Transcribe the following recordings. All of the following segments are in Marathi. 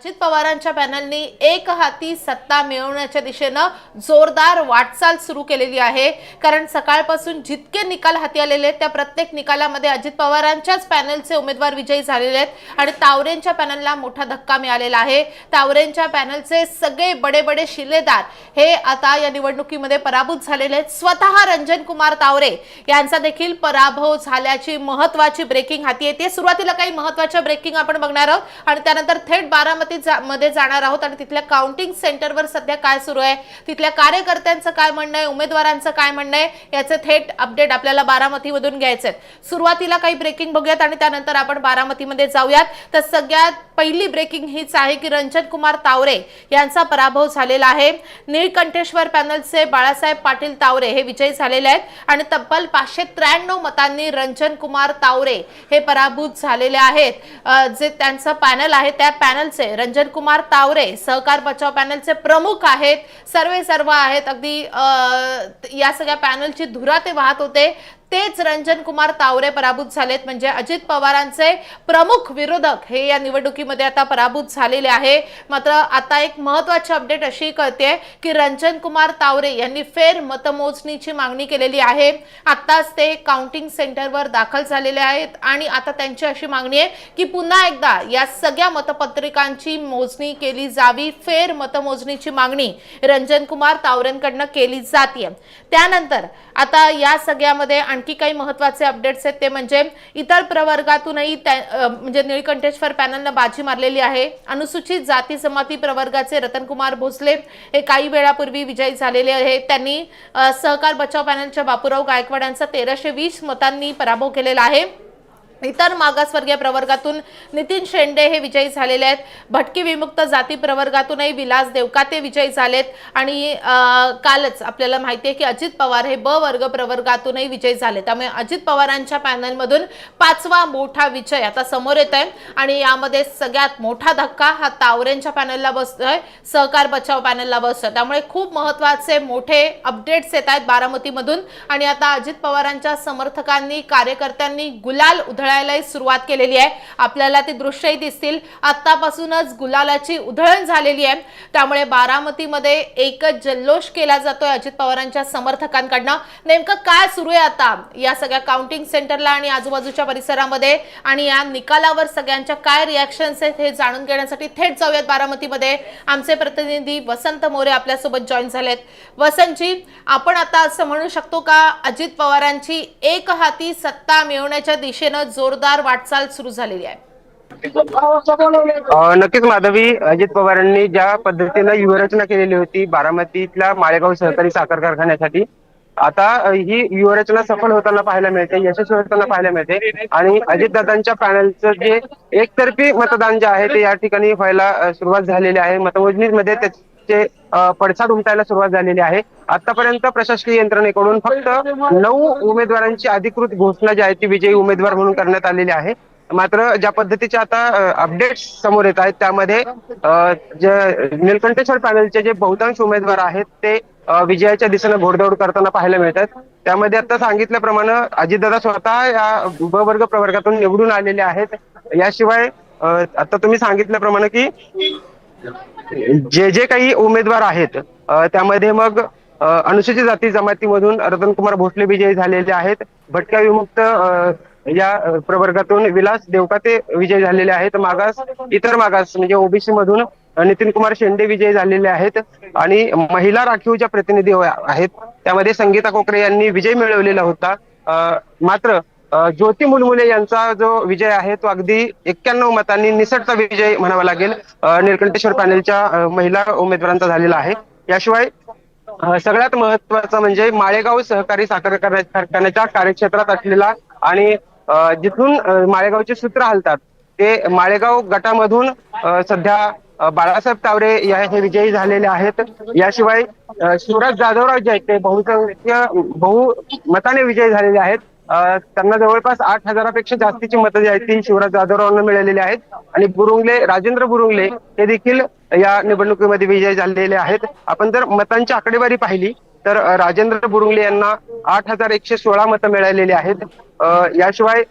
अजित पवारांच्या पॅनलनी एक हाती सत्ता मिळवण्याच्या दिशेनं जोरदार वाटचाल सुरू केलेली आहे. कारण सकाळपासून जितके निकाल हाती आलेले आहेत त्या प्रत्येक निकालामध्ये अजित पवारांच्याच पॅनलचे उमेदवार विजयी झालेले आहेत आणि तावरेंच्या पॅनलला मोठा धक्का मिळालेला आहे. तावरेंच्या पॅनलचे सगळे बडे बडे शिलेदार हे आता या निवडणुकीमध्ये पराभूत झालेले आहेत. स्वतः रंजन कुमार तावरे यांचा देखील पराभव झाल्याची महत्वाची ब्रेकिंग हाती येते. सुरुवातीला काही महत्त्वाच्या ब्रेकिंग आपण बघणार आहोत आणि त्यानंतर थेट बारामती जा- मध्ये जाणार आहोत आणि तिथल्या काउंटिंग सेंटरवर सध्या काय सुरू आहे? तिथल्या कार्यकर्त्यांचं काय म्हणणं आहे? उमेदवारांचं काय म्हणणं आहे? याचे थेट अपडेट आपल्याला बारामतीमधून घ्यायचे आहेत सुरुवातीला काही ब्रेकिंग बघूयात आणि त्यानंतर आपण बारामतीमध्ये जाऊयात. तर सगळ्यात पहिली ब्रेकिंग हीच आहे की रंजन कुमार तावरे यांचा पराभव झालेला आहे. निळकंठेश्वर पॅनलचे बाळासाहेब पाटील तावरे हे विजयी झालेले आहेत आणि तब्बल पाचशे त्र्याण्णव मतांनी रंजन कुमार तावरे हे पराभूत झालेले आहेत. जे त्यांचं पॅनल आहे त्या पॅनलचे रंजन कुमार तावरे सहकार बचाव पॅनलचे प्रमुख आहेत. सर्वे सर्व आहेत. अगदी या सगळ्या पॅनलची धुरा ते वाहत होते. तेच रंजन कुमार तावरे पराभूत झालेत. म्हणजे अजित पवारांचे प्रमुख विरोधक हे या निवडणुकीमध्ये आता पराभूत झालेले आहे. मात्र आता एक महत्वाची अपडेट अशी कळते की रंजन कुमार तावरे यांनी फेर मतमोजणीची मागणी केलेली आहे. आत्ताच ते काउंटिंग सेंटरवर दाखल झालेले आहेत आणि आता त्यांची अशी मागणी आहे की पुन्हा एकदा या सगळ्या मतपत्रिकांची मोजणी केली जावी. फेर मतमोजणीची मागणी रंजन कुमार तावरेंकडनं केली जाते त्यानंतर आता या सगळ्यामध्ये आणखी काही महत्त्वाचे अपडेट्स आहेत ते म्हणजे इतर प्रवर्गातूनही त्या- म्हणजे निळकंठेश्वर पॅनलनं बाजी मारलेली आहे. अनुसूचित जाती जमाती प्रवर्गाचे रतनकुमार भोसले हे काही वेळापूर्वी विजयी झालेले आहे. त्यांनी सहकार बचाव पॅनलच्या बापूराव गायकवाड यांचा तेराशे वीस मतांनी पराभव केलेला आहे. इतर मागासवर्गीय प्रवर्गातून नितीन शेंडे हे विजयी झालेले आहेत. भटकी विमुक्त जाती प्रवर्गातूनही विलास देवकाते विजयी झालेत. आणि कालच आपल्याला माहिती आहे की अजित पवार हे ब वर्ग प्रवर्गातूनही विजयी झाले. त्यामुळे अजित पवारांच्या पॅनलमधून पाचवा मोठा विजय आता समोर येत आहे. आणि यामध्ये सगळ्यात मोठा धक्का हा तावरेंच्या पॅनलला बसतोय. सहकार बचाव पॅनलला बसतोय. त्यामुळे खूप महत्त्वाचे मोठे अपडेट्स येत आहेत बारामतीमधून. आणि आता अजित पवारांच्या समर्थकांनी कार्यकर्त्यांनी गुलाल उधळ मिळायलाही सुरुवात केलेली आहे. आपल्याला ती दृश्यही दिसतील. आतापासूनच गुलालाची उधळण झालेली आहे. त्यामुळे बारामतीमध्ये एकच जल्लोष केला जातोय अजित पवारांच्या समर्थकांकडनं. नेमकं काय सुरू आहे आता? या सगळ्या काउंटिंग सेंटरला आणि आजूबाजूच्या परिसरामध्ये आणि या निकालावर सगळ्यांच्या काय रिॲक्शन्स आहेत हे जाणून घेण्यासाठी थेट जाऊयात बारामतीमध्ये. आमचे प्रतिनिधी वसंत मोरे आपल्यासोबत जॉईन झालेत. वसंतजी आपण आता असं म्हणू शकतो का अजित पवारांची एक हाती सत्ता मिळवण्याच्या दिशेनं जोरदार वाटचाल सुरू झालेली आहे. नक्कीच माधवी अजित पवारांनी ज्या पद्धतीनं युवरचना केलेली होती बारामतीतल्या माळेगाव सहकारी साखर कारखान्यासाठी आता ही युवरचना सफल होताना पाहायला मिळते यशस्वी होताना पाहायला मिळते आणि अजितदादांच्या पॅनलचं जे एकतर्फी मतदान जे आहे ते या ठिकाणी व्हायला सुरुवात झालेली आहे. मतमोजणीमध्ये त्याची म्हणजे, अ, पडसाद उमटायला सुरुवात झालेली आहे. आतापर्यंत प्रशासकीय यंत्रणेकडून फक्त नऊ उमेदवारांची अधिकृत घोषणा जी आहे ती विजयी उमेदवार म्हणून करण्यात आलेली आहे. मात्र ज्या पद्धतीचे आता अपडेट्स समोर येत आहेत त्यामध्ये जे निलकंठेश्वर पॅनलचे जे बहुतांश उमेदवार आहेत ते विजयाच्या दिशेनं घोडदौड करताना पाहायला मिळतात. त्यामध्ये आता सांगितल्याप्रमाणे अजितदादा स्वतः या ब वर्ग प्रवर्गातून निवडून आलेले आहेत. याशिवाय आता तुम्ही सांगितल्याप्रमाणे की जे जे काही उमेदवार आहेत त्यामध्ये मग अनुसूचित जाती जमातीमधून रतनकुमार भोसले विजयी झालेले आहेत भटक्या विमुक्त या प्रवर्गातून विलास देवकाते विजयी झालेले आहेत मागास इतर मागास म्हणजे ओबीसी मधून नितीन कुमार शेंडे विजयी झालेले आहेत आणि महिला राखीव ज्या प्रतिनिधी हो, आहेत त्यामध्ये संगीता कोकरे यांनी विजय मिळवलेला होता मात्र ज्योती मुलमुले यांचा जो विजय आहे तो अगदी एक्क्याण्णव मतांनी निसटता विजय म्हणावा लागेल. अ, निळकंठेश्वर पॅनेलच्या महिला उमेदवारांचा झालेला आहे. याशिवाय सगळ्यात महत्वाचं म्हणजे माळेगाव सहकारी साखर कारखान्याच्या कार्यक्षेत्रात असलेला आणि जिथून माळेगावचे सूत्र हलतात ते माळेगाव गटामधून सध्या बाळासाहेब तावरे या हे विजयी झालेले आहेत. याशिवाय शिवराज जाधवराव जे आहेत ते बहुसंख्य बहु मताने विजयी झालेले आहेत. त्यांना जवळपास आठ हजारापेक्षा जास्तीची मतं जी आहेत ती शिवराज जाधवरावांना मिळालेली आहेत. आणि बुरुंगले राजेंद्र बुरुंगले हे देखील या निवडणुकीमध्ये विजयी झालेले आहेत. आपण जर मतांची आकडेवारी पाहिली तर राजेंद्र बुरुंगले यांना आठ हजार एकशे सोळा मतं मिळालेली आहेत. याशिवाय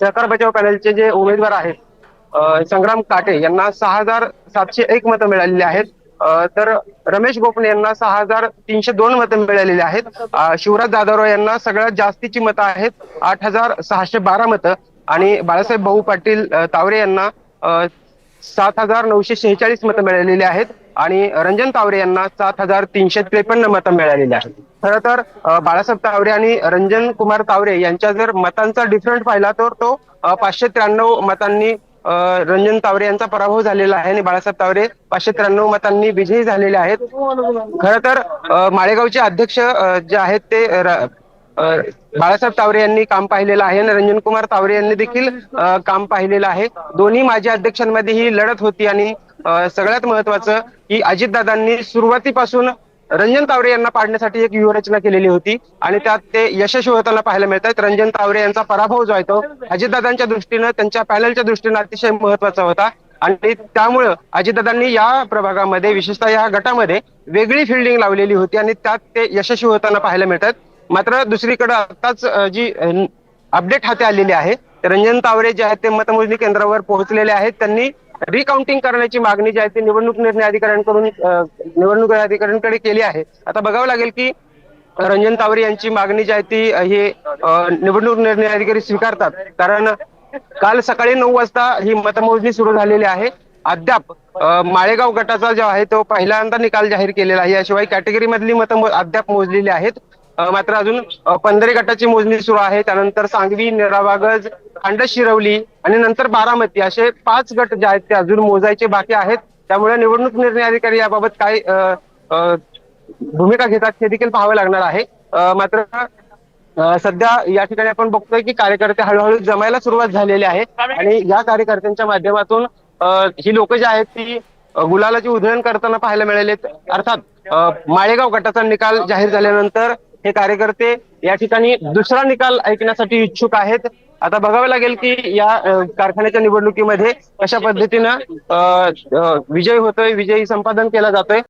सहकार बचाव पॅनलचे जे उमेदवार आहेत संग्राम काटे यांना सहा हजार सातशे एक मतं मिळालेली आहेत. तर रमेश गोपणे यांना सहा हजार तीनशे दोन मतं मिळालेली आहेत. शिवराज जाधवराव यांना सगळ्यात जास्तीची मतं आहेत आठ हजार सहाशे बारा मतं. आणि बाळासाहेब भाऊ पाटील तावरे यांना सात हजार नऊशे शेहेचाळीस मतं मिळालेली आहेत. आणि रंजन तावरे यांना सात हजार तीनशे त्रेपन्न मतं मिळालेली आहेत. खरं तर बाळासाहेब तावरे आणि रंजन कुमार तावरे यांच्या जर मतांचा डिफरंट पाहिला तर तो पाचशे त्र्याण्णव मतांनी रंजन तावरे यांचा पराभव झालेला आहे आणि बाळासाहेब तावरे पाचशे त्र्याण्णव मतांनी विजयी झालेले आहेत. खर तर माळेगावचे अध्यक्ष जे आहेत ते बाळासाहेब तावरे यांनी काम पाहिलेलं आहे आणि रंजन कुमार तावरे यांनी देखील काम पाहिलेलं आहे. दोन्ही माजी अध्यक्षांमध्ये ही लढत होती आणि सगळ्यात महत्वाचं की अजितदादांनी सुरुवातीपासून रंजन तावरे यांना पाडण्यासाठी एक व्यूहरचना केलेली होती आणि त्यात ते यशस्वी होताना पाहायला मिळत आहेत रंजन तावरे यांचा पराभव जो आहे तो अजितदादांच्या दृष्टीनं त्यांच्या पॅनलच्या दृष्टीनं अतिशय महत्त्वाचा होता. आणि त्यामुळं अजितदादांनी या प्रभागामध्ये विशेषतः या गटामध्ये वेगळी फिल्डिंग लावलेली होती आणि त्यात ते यशस्वी होताना पाहायला मिळतात. मात्र दुसरीकडे आताच जी अपडेट हाती आलेली आहे रंजन तावरे जे आहेत ते मतमोजणी केंद्रावर पोहोचलेले आहेत. त्यांनी रिकाउंटिंग करण्याची मागणी जी आहे ती निवडणूक निर्णय अधिकाऱ्यांकडून निवडणूक अधिकाऱ्यांकडे केली आहे. आता बघावं लागेल की रंजन तावरे यांची मागणी जी आहे ती हे निवडणूक निर्णय अधिकारी स्वीकारतात. कारण काल सकाळी नऊ वाजता ही मतमोजणी सुरू झालेली आहे. अद्याप माळेगाव गटाचा जो आहे तो पहिल्यांदा निकाल जाहीर केलेला आहे. याशिवाय कॅटेगरी मधली मतं अद्याप मोजलेली आहेत. मात्र अजून पंधरे गटाची मोजणी सुरू आहे. त्यानंतर सांगवी निरावागज खंड शिरवली आणि नंतर बारामती असे पाच गट जे आहेत ते अजून मोजायचे बाकी आहेत. त्यामुळे निवडणूक निर्णय अधिकारी याबाबत काय भूमिका घेतात हे देखील पाहावं लागणार आहे. मात्र सध्या या ठिकाणी आपण बघतोय की कार्यकर्ते हळूहळू जमायला सुरुवात झालेली आहे. आणि या कार्यकर्त्यांच्या माध्यमातून ही लोक जी आहेत ती गुलालाची उधळण करताना पाहायला मिळाले अर्थात माळेगाव गटाचा निकाल जाहीर झाल्यानंतर हे कार्यकर्ते या ठिकाणी दुसरा निकाल ऐकण्यासाठी इच्छुक आहेत. आता बघावं लागेल की या कारखान्याच्या निवडणुकीमध्ये कशा पद्धतीनं विजय होतोय विजयी संपादन केला जातोय.